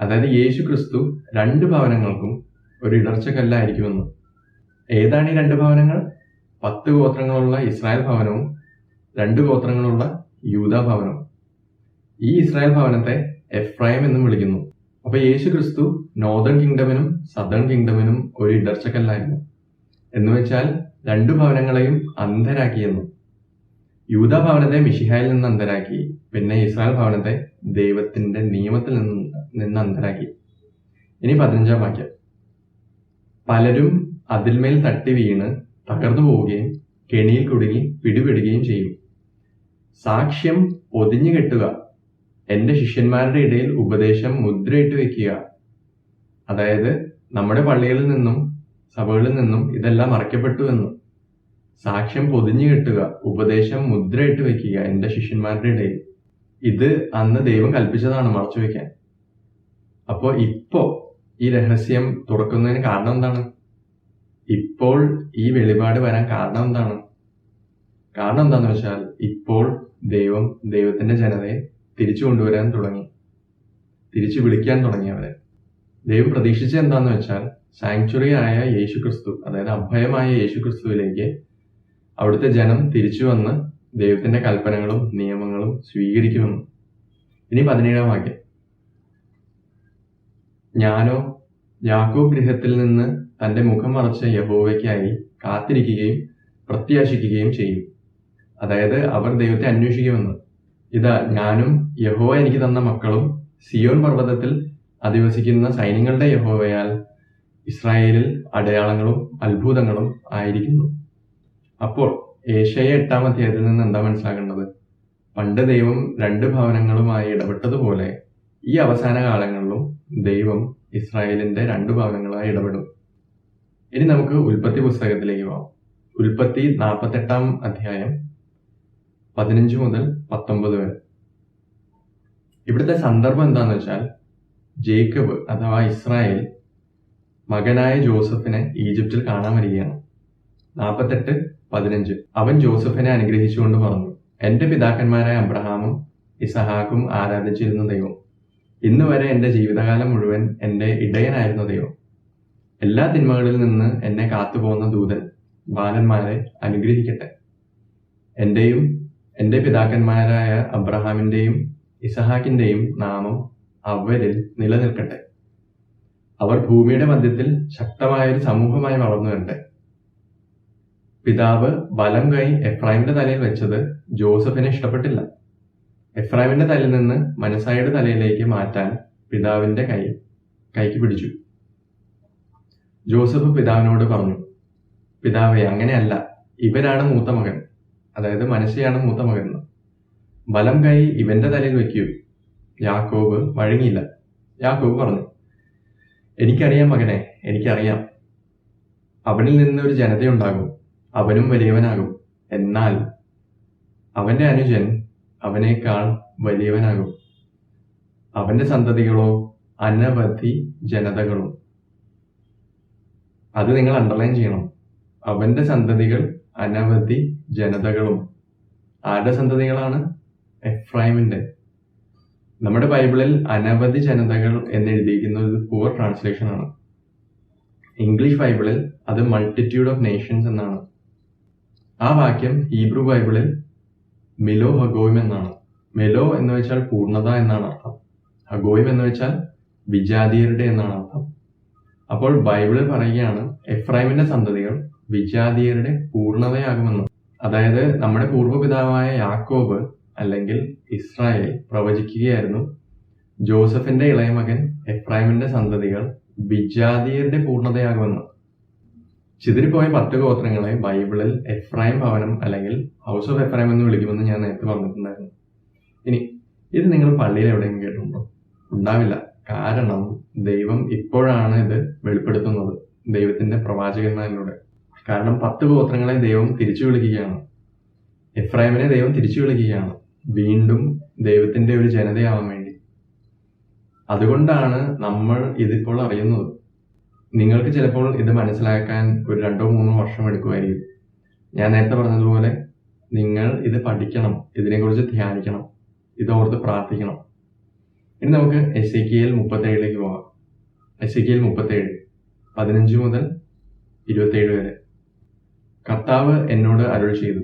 അതായത് യേശു ക്രിസ്തു രണ്ട് ഭവനങ്ങൾക്കും ഒരു ഇടർച്ചക്കല്ലായിരിക്കുമെന്ന്. ഏതാണ് ഈ രണ്ട് ഭവനങ്ങൾ? പത്ത് ഗോത്രങ്ങളുള്ള ഇസ്രായേൽ ഭവനവും രണ്ട് ഗോത്രങ്ങളുള്ള യൂത ഭവനവും. ഈ ഇസ്രായേൽ ഭവനത്തെ എഫ്രൈം എന്നും വിളിക്കുന്നു. അപ്പൊ യേശു ക്രിസ്തു നോർദേൺ കിങ്ഡമിനും സദേൺ കിങ്ഡമിനും ഒരു ഇടർച്ചക്കല്ലായിരുന്നു എന്ന് വെച്ചാൽ രണ്ടു ഭവനങ്ങളെയും അന്ധരാക്കിയെന്നു യൂത ഭവനത്തെ മിഷിഹായിൽ നിന്ന് അന്ധരാക്കി പിന്നെ ഇസ്രായേൽ ഭവനത്തെ ദൈവത്തിന്റെ നിയമത്തിൽ നിന്ന് നിന്ന് അന്ധരാക്കി ഇനി പതിനഞ്ചാം വാക്യം. പലരും അതിന്മേൽ തട്ടി വീണ് തകർന്നു പോവുകയും കെണിയിൽ കുടുങ്ങി പിടിപെടുകയും ചെയ്യും. സാക്ഷ്യം പൊതിഞ്ഞു കെട്ടുക. എന്റെ ശിഷ്യന്മാരുടെ ഇടയിൽ ഉപദേശം മുദ്രയിട്ട് വെക്കുക. അതായത് നമ്മുടെ പള്ളികളിൽ നിന്നും സഭകളിൽ നിന്നും ഇതെല്ലാം മറയ്ക്കപ്പെട്ടു എന്ന്. സാക്ഷ്യം പൊതിഞ്ഞു കെട്ടുക ഉപദേശം മുദ്രയിട്ട് വെക്കുക എന്റെ ശിഷ്യന്മാരുടെ ഇടയിൽ. ഇത് അന്ന് ദൈവം കൽപ്പിച്ചതാണ് മറച്ചു വെക്കാൻ. അപ്പോൾ ഇപ്പോ ഈ രഹസ്യം തുറക്കുന്നതിന് കാരണം എന്താണ്? ഇപ്പോൾ ഈ വെളിപാട് വരാൻ കാരണം എന്താണ്? കാരണം എന്താണെന്ന് വെച്ചാൽ ഇപ്പോൾ ദൈവം ദൈവത്തിന്റെ ജനതയെ തിരിച്ചു കൊണ്ടുവരാൻ തുടങ്ങി. തിരിച്ചു വിളിക്കാൻ തുടങ്ങി അവരെ ദൈവം പ്രതീക്ഷിച്ച എന്താന്ന് വെച്ചാൽ സാങ്ച്വറി ആയ യേശു ക്രിസ്തു അതായത് അഭയമായ യേശു ക്രിസ്തുവിലേക്ക് അവിടുത്തെ ജനം തിരിച്ചു വന്ന് ദൈവത്തിന്റെ കൽപ്പനകളും നിയമങ്ങളും സ്വീകരിക്കുമെന്ന്. ഇനി പതിനേഴാം വാക്യം. ഞാനോ യാക്കോ ഗൃഹത്തിൽ നിന്ന് തന്റെ മുഖം മറച്ച യഹോവയ്ക്കായി കാത്തിരിക്കുകയും പ്രത്യാശിക്കുകയും ചെയ്യും. അതായത് അവർ ദൈവത്തെ അന്വേഷിക്കുമെന്ന്. ഇതാ ഞാനും യഹോവ എനിക്ക് തന്ന മക്കളും സിയോൻ പർവതത്തിൽ അധിവസിക്കുന്ന സൈന്യങ്ങളുടെ യഹോവയാൽ ഇസ്രായേലിൽ അടയാളങ്ങളും അത്ഭുതങ്ങളും ആയിരിക്കുന്നു. അപ്പോൾ ഏഷ്യ എട്ടാം അധ്യായത്തിൽ നിന്ന് എന്താ മനസ്സിലാക്കേണ്ടത്? പണ്ട് ദൈവം രണ്ട് ഭവനങ്ങളുമായി ഇടപെട്ടതുപോലെ ഈ അവസാന കാലങ്ങളിലും ദൈവം ഇസ്രായേലിന്റെ രണ്ട് ഭാഗങ്ങളായി ഇടപെടും. ഇനി നമുക്ക് ഉൽപ്പത്തി പുസ്തകത്തിലേക്ക് പോവാം. ഉൽപ്പത്തി നാൽപ്പത്തെട്ടാം അധ്യായം പതിനഞ്ച് മുതൽ പത്തൊമ്പത് വരെ. ഇവിടുത്തെ സന്ദർഭം എന്താന്ന് വെച്ചാൽ ജേക്കബ് അഥവാ ഇസ്രായേൽ മകനായ ജോസഫിനെ ഈജിപ്തിൽ കാണാൻ വരികയാണ്. നാൽപ്പത്തെട്ട് പതിനഞ്ച്. അവൻ ജോസഫിനെ അനുഗ്രഹിച്ചുകൊണ്ട് പറഞ്ഞു എന്റെ പിതാക്കന്മാരായ അബ്രഹാമും ഇസഹാക്കും ആരാധിച്ചിരുന്ന ദൈവം ഇന്ന് വരെ എന്റെ ജീവിതകാലം മുഴുവൻ എന്റെ ഇടയനായിരുന്ന ദൈവം. എല്ലാ തിന്മകളിൽ നിന്ന് എന്നെ കാത്തുപോകുന്ന ദൂതൻ ബാലന്മാരെ അനുഗ്രഹിക്കട്ടെ. എന്റെയും എന്റെ പിതാക്കന്മാരായ അബ്രഹാമിന്റെയും ഇസഹാക്കിന്റെയും നാമം അവരിൽ നിലനിൽക്കട്ടെ. അവർ ഭൂമിയുടെ മധ്യത്തിൽ ശക്തമായൊരു സമൂഹമായി വളർന്നു വരട്ടെ. പിതാവ് ബലം കൈ എഫ്രൈമിന്റെ തലയിൽ വെച്ചത് ജോസഫിനെ ഇഷ്ടപ്പെട്ടില്ല. എഫ്രൈമിന്റെ തലയിൽ നിന്ന് മനസായിയുടെ തലയിലേക്ക് മാറ്റാൻ പിതാവിന്റെ കൈ കൈക്ക് പിടിച്ചു. ജോസഫ് പിതാവിനോട് പറഞ്ഞു പിതാവേ അങ്ങനെയല്ല. ഇവരാണ് മൂത്ത മകൻ. അതായത് മനസ്സിയാണ് മൂത്ത മകൻ. വലം കൈ ഇവന്റെ തലയിൽ വെക്കൂ യാക്കോബ് വഴങ്ങിയില്ല. യാക്കോബ് പറഞ്ഞു എനിക്കറിയാം മകനെ എനിക്കറിയാം. അവനിൽ നിന്ന് ഒരു ജനതയുണ്ടാകും. അവനും വലിയവനാകും. എന്നാൽ അവന്റെ അനുജൻ അവനേക്കാൾ വലിയവനാകും. അവന്റെ സന്തതികളോ അനവധി ജനതകളോ. അത് നിങ്ങൾ അണ്ടർലൈൻ ചെയ്യണം. അവന്റെ സന്തതികൾ അനവധി ജനതകളും. ആരുടെ സന്തതികളാണ്? എഫ്രൈമിന്റെ നമ്മുടെ ബൈബിളിൽ അനവധി ജനതകൾ എന്ന് ഒരു പൂർ ട്രാൻസ്ലേഷൻ ആണ്. ഇംഗ്ലീഷ് ബൈബിളിൽ അത് മൾട്ടിറ്റ്യൂഡ് ഓഫ് നേഷൻസ് എന്നാണ്. ആ വാക്യം ഹീബ്രു ബൈബിളിൽ മിലോ ഹഗോയിം എന്നാണ്. മെലോ എന്ന് വെച്ചാൽ പൂർണത എന്നാണ് അർത്ഥം. ഹഗോയിം എന്ന് വെച്ചാൽ വിജാതീയരുടെ എന്നാണ് അർത്ഥം. അപ്പോൾ ബൈബിളിൽ പറയുകയാണ് എഫ്രൈമിന്റെ സന്തതികൾ വിജാതീയരുടെ പൂർണതയാകുമെന്ന്. അതായത് നമ്മുടെ പൂർവപിതാവായ യാക്കോബ് അല്ലെങ്കിൽ ഇസ്രായേൽ പ്രവചിക്കുകയായിരുന്നു. ജോസഫിന്റെ ഇളയ മകൻ എഫ്രൈമിന്റെ സന്തതികൾ വിജാതീയരുടെ പൂർണതയാകുമെന്ന്. ചിതറിപ്പോയ പത്ത് ഗോത്രങ്ങളെ ബൈബിളിൽ എഫ്രൈം ഭവനം അല്ലെങ്കിൽ ഹൗസ് ഓഫ് എഫ്രൈം എന്ന് വിളിക്കുമെന്ന് ഞാൻ നേരത്തെ പറഞ്ഞിട്ടുണ്ടായിരുന്നു. ഇനി ഇത് നിങ്ങൾ പള്ളിയിൽ എവിടെയെങ്കിലും കേട്ടിട്ടുണ്ടോ? ഉണ്ടാവില്ല. കാരണം ദൈവം ഇപ്പോഴാണ് ഇത് വെളിപ്പെടുത്തുന്നത് ദൈവത്തിന്റെ പ്രവാചകന്മാരിലൂടെ. കാരണം പത്ത് ഗോത്രങ്ങളെ ദൈവം തിരിച്ചു വിളിക്കുകയാണ്. എഫ്രൈമിനെ ദൈവം തിരിച്ചു വിളിക്കുകയാണ്. വീണ്ടും ദൈവത്തിന്റെ ഒരു ജനതയാവാൻ വേണ്ടി. അതുകൊണ്ടാണ് നമ്മൾ ഇതിപ്പോൾ അറിയുന്നത്. നിങ്ങൾക്ക് ചിലപ്പോൾ ഇത് മനസ്സിലാക്കാൻ ഒരു രണ്ടോ മൂന്നോ വർഷം എടുക്കുമായിരിക്കും. ഞാൻ നേരത്തെ പറഞ്ഞതുപോലെ നിങ്ങൾ ഇത് പഠിക്കണം ഇതിനെക്കുറിച്ച് ധ്യാനിക്കണം ഇതോർത്ത് പ്രാർത്ഥിക്കണം. ഇനി നമുക്ക് എസ് എ കെ എൽ മുപ്പത്തേഴിലേക്ക് പോകാം. എസ് എ കെ എൽ മുപ്പത്തേഴ് പതിനഞ്ച് മുതൽ ഇരുപത്തേഴ് വരെ. കർത്താവ് എന്നോട് അരുൾ ചെയ്തു.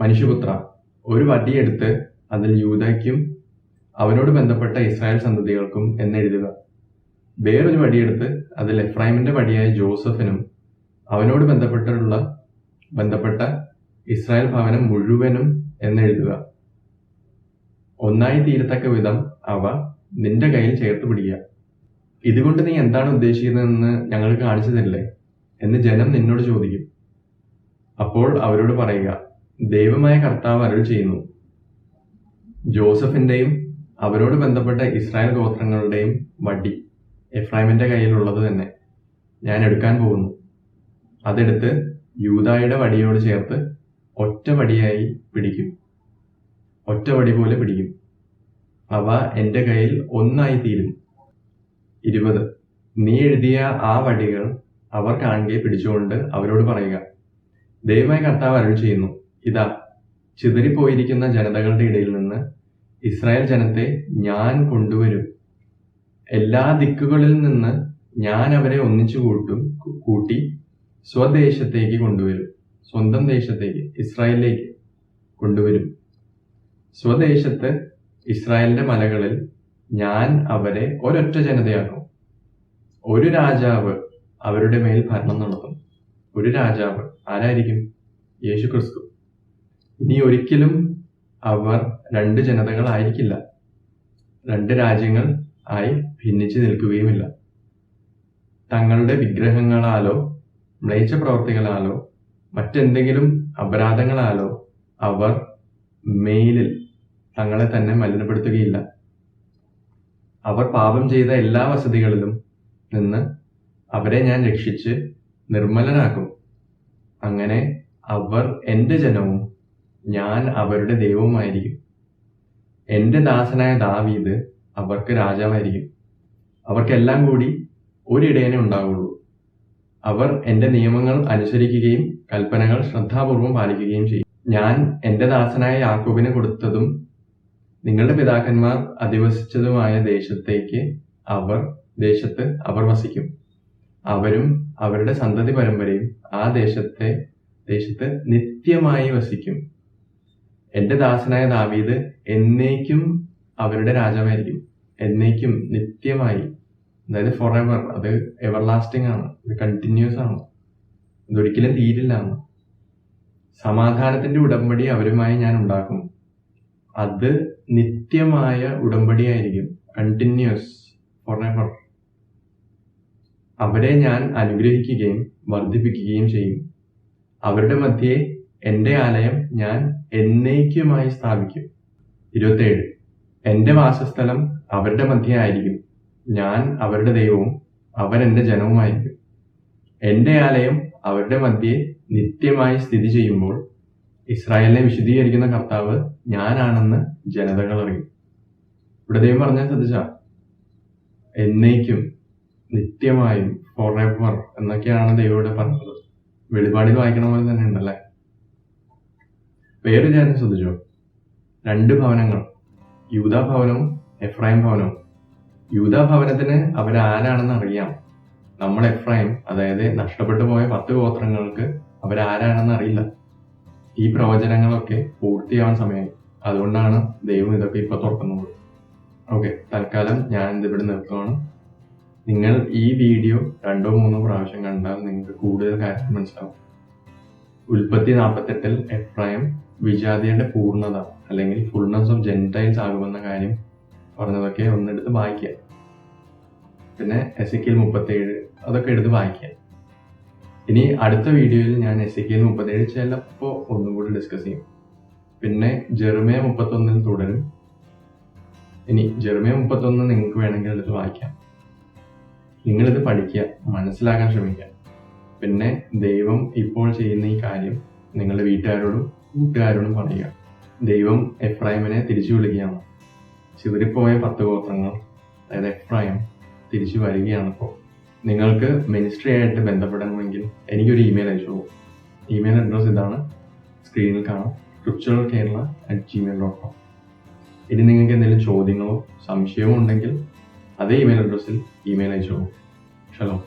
മനുഷ്യപുത്ര ഒരു വടിയെടുത്ത് അതിൽ യൂതയ്ക്കും അവനോട് ബന്ധപ്പെട്ട ഇസ്രായേൽ സന്തതികൾക്കും എന്നെഴുതുക. വേറൊരു വടിയെടുത്ത് അതിൽ എഫ്രൈമിന്റെ വടിയായ ജോസഫിനും അവനോട് ബന്ധപ്പെട്ടുള്ള ബന്ധപ്പെട്ട ഇസ്രായേൽ ഭവനം മുഴുവനും എന്നെഴുതുക. ഒന്നായി തീരത്തക്ക വിധം അവ നിന്റെ കയ്യിൽ ചേർത്ത് പിടിക്കുക ഇതുകൊണ്ട് നീ എന്താണ് ഉദ്ദേശിക്കുന്നതെന്ന് ഞങ്ങൾ കാണിച്ചു തരില്ലേ എന്ന് ജനം നിന്നോട് ചോദിക്കും. അപ്പോൾ അവരോട് പറയുക ദൈവമായ കർത്താവ് അരുൾ ചെയ്യുന്നു. ജോസഫിന്റെയും അവരോട് ബന്ധപ്പെട്ട ഇസ്രായേൽ ഗോത്രങ്ങളുടെയും വടി എഫ്രൈമിന്റെ കയ്യിലുള്ളത് തന്നെ. ഞാൻ എടുക്കാൻ പോകുന്നു. അതെടുത്ത് യൂതായുടെ വടിയോട് ചേർത്ത് ഒറ്റ വടിയായി പിടിക്കും. ഒറ്റ വടി പോലെ പിടിക്കും. അവ എന്റെ കയ്യിൽ ഒന്നായി തീരും ഇരുപത്. നീ എഴുതിയ ആ വടികൾ അവർ കാണുകയെ പിടിച്ചുകൊണ്ട് അവരോട് പറയുക. ദയവായി കർത്താവ് അരുൾ ചെയ്യുന്നു. ഇതാ ചിതറിപ്പോയിരിക്കുന്ന ജനതകളുടെ ഇടയിൽ നിന്ന് ഇസ്രായേൽ ജനത്തെ ഞാൻ കൊണ്ടുവരും. എല്ലാ ദിക്കുകളിൽ നിന്ന് ഞാൻ അവരെ ഒന്നിച്ചു കൂട്ടും കൂട്ടി സ്വദേശത്തേക്ക് കൊണ്ടുവരും. സ്വന്തം ദേശത്തേക്ക് ഇസ്രായേലിലേക്ക് കൊണ്ടുവരും. സ്വദേശത്ത് ഇസ്രായേലിന്റെ മലകളിൽ ഞാൻ അവരെ ഒരൊറ്റ ജനതയാക്കും. ഒരു രാജാവ് അവരുടെ മേൽ ഭരണം നടത്തും. ഒരു രാജാവ് ആരായിരിക്കും? യേശു ക്രിസ്തു ഇനി ഒരിക്കലും അവർ രണ്ട് ജനതകളായിരിക്കില്ല. രണ്ട് രാജ്യങ്ങൾ ആയി ഭിന്നിച്ചു നിൽക്കുകയുമില്ല. തങ്ങളുടെ വിഗ്രഹങ്ങളാലോ മ്ലേച്ഛ പ്രവർത്തികളാലോ മറ്റെന്തെങ്കിലും അപരാധങ്ങളാലോ അവർ മെയിലിൽ തങ്ങളെ തന്നെ മലിനപ്പെടുത്തുകയില്ല. അവർ പാപം ചെയ്ത എല്ലാ വസതികളിലും നിന്ന് അവരെ ഞാൻ രക്ഷിച്ച് നിർമ്മലനാക്കും. അങ്ങനെ അവർ എന്റെ ജനവും ഞാൻ അവരുടെ ദൈവവുമായിരിക്കും. എന്റെ ദാസനായ ദാവീദ് അവർക്ക് രാജാവായിരിക്കും. അവർക്കെല്ലാം കൂടി ഒരിടയനെ ഉണ്ടാവുള്ളൂ. അവർ എന്റെ നിയമങ്ങൾ അനുസരിക്കുകയും കൽപ്പനകൾ ശ്രദ്ധാപൂർവം പാലിക്കുകയും ചെയ്യും. ഞാൻ എന്റെ ദാസനായ യാക്കോബിനെ കൊടുത്തതും നിങ്ങളുടെ പിതാക്കന്മാർ അധിവസിച്ചതുമായ ദേശത്തേക്ക് അവർ ദേശത്ത് അവർ വസിക്കും. അവരും അവരുടെ സന്തതി പരമ്പരയും ആ ദേശത്തെ ദേശത്ത് നിത്യമായി വസിക്കും. എന്റെ ദാസനായ ദാവീദ് എന്നേക്കും അവരുടെ രാജാവായിരിക്കും. എന്നേക്കും നിത്യമായി. അതായത് ഫോർ എവർ അത് എവർ ലാസ്റ്റിംഗ് ആണ്. ഇത് കണ്ടിന്യൂസ് ആണ്. ഇതൊരിക്കലും തീരില്ല. എന്ന് സമാധാനത്തിന്റെ ഉടമ്പടി അവരുമായി ഞാൻ ഉണ്ടാക്കും. അത് നിത്യമായ ഉടമ്പടിയായിരിക്കും. കണ്ടിന്യൂസ് ഫോർ എവർ അവരെ ഞാൻ അനുഗ്രഹിക്കുകയും വർദ്ധിപ്പിക്കുകയും ചെയ്യും. അവരുടെ മധ്യേ എന്റെ ആലയം ഞാൻ എന്നേക്കുമായി സ്ഥാപിക്കും. ഇരുപത്തേഴ്. എന്റെ വാസസ്ഥലം അവരുടെ മധ്യേ ആയിരിക്കും ഞാൻ അവരുടെ ദൈവവും അവരെന്റെ ജനവുമായിരിക്കും. എന്റെ ആലയം അവരുടെ മധ്യേ നിത്യമായി സ്ഥിതി ചെയ്യുമ്പോൾ ഇസ്രായേലിനെ വിശദീകരിക്കുന്ന കർത്താവ് ഞാനാണെന്ന് ജനതകൾ അറിയും. ഇവിടെ ദൈവം പറഞ്ഞാൽ ശ്രദ്ധിച്ച. എന്നേക്കും നിത്യമായും ഫോർ എവർ എന്നൊക്കെയാണ് ദൈവം ഇവിടെ പറഞ്ഞത്. വെളിപാടിൽ വായിക്കണ പോലെ തന്നെ ഉണ്ടല്ലേ? വേറൊരു കാര്യം ശ്രദ്ധിച്ചോ? രണ്ട് ഭവനങ്ങൾ. യൂതാ ഭവനവും എഫ്രൈം ഭവനവും. യൂതാ ഭവനത്തിന് അവരാരാണെന്ന് അറിയാം. നമ്മൾ എഫ്രൈം അതായത് നഷ്ടപ്പെട്ടു പോയ പത്ത് ഗോത്രങ്ങൾക്ക് അവരാരാണെന്ന് അറിയില്ല. ഈ പ്രവചനങ്ങളൊക്കെ പൂർത്തിയാവാൻ സമയമായി അതുകൊണ്ടാണ് ദൈവം ഇതൊക്കെ ഇപ്പൊ തുറക്കുന്നത്. ഓക്കെ തൽക്കാലം ഞാൻ ഇതിവിടെ നിർത്തുകയാണ് നിങ്ങൾ ഈ വീഡിയോ രണ്ടോ മൂന്നോ പ്രാവശ്യം കണ്ടാൽ നിങ്ങൾക്ക് കൂടുതൽ കാര്യം മനസ്സിലാവും. ഉൽപ്പത്തി നാൽപ്പത്തെട്ടിൽ എഫ്രൈം വിജാതിയുടെ പൂർണത അല്ലെങ്കിൽ ഫുൾനെസ് ഓഫ് ജെന്റൈൽസ് ആകുമെന്ന കാര്യം പറഞ്ഞതൊക്കെ ഒന്നെടുത്ത് വായിക്കുക. പിന്നെ എസ് എ മുപ്പത്തേഴ് അതൊക്കെ എടുത്ത് വായിക്കുക. ഇനി അടുത്ത വീഡിയോയിൽ ഞാൻ എസ് എ മുപ്പത്തേഴ് ചിലപ്പോൾ ഒന്നും കൂടി ഡിസ്കസ് ചെയ്യും. പിന്നെ ജെർമയ മുപ്പത്തൊന്നിൽ തുടരും. ഇനി ജെർമയ മുപ്പത്തൊന്ന് നിങ്ങൾക്ക് വേണമെങ്കിൽ എടുത്ത് വായിക്കാം. നിങ്ങളിത് പഠിക്കുക മനസ്സിലാക്കാൻ ശ്രമിക്കുക. പിന്നെ ദൈവം ഇപ്പോൾ ചെയ്യുന്ന ഈ കാര്യം നിങ്ങളുടെ വീട്ടുകാരോടും കൂട്ടുകാരോടും പറയുക. ദൈവം എഫ്രൈമിനെ തിരിച്ചു വിളിക്കുകയാണ്. ചിതറിപ്പോയ പത്ത് ഗോത്രങ്ങൾ അതായത് എഫ്രൈം തിരിച്ചു വരികയാണ് ഇപ്പോൾ. നിങ്ങൾക്ക് മിനിസ്ട്രി ആയിട്ട് ബന്ധപ്പെടണമെങ്കിൽ എനിക്കൊരു ഇമെയിൽ അയച്ചു ഇമെയിൽ അഡ്രസ്സ് ഇതാണ് സ്ക്രീനിൽ കാണാം. Scriptural Kerala at Gmail dot com ഇനി നിങ്ങൾക്ക് എന്തെങ്കിലും ചോദ്യങ്ങളോ സംശയമോ ഉണ്ടെങ്കിൽ അതേ ഇമെയിൽ അഡ്രസ്സിൽ ഇമെയിൽ അയച്ചോളൂ ഷലോ.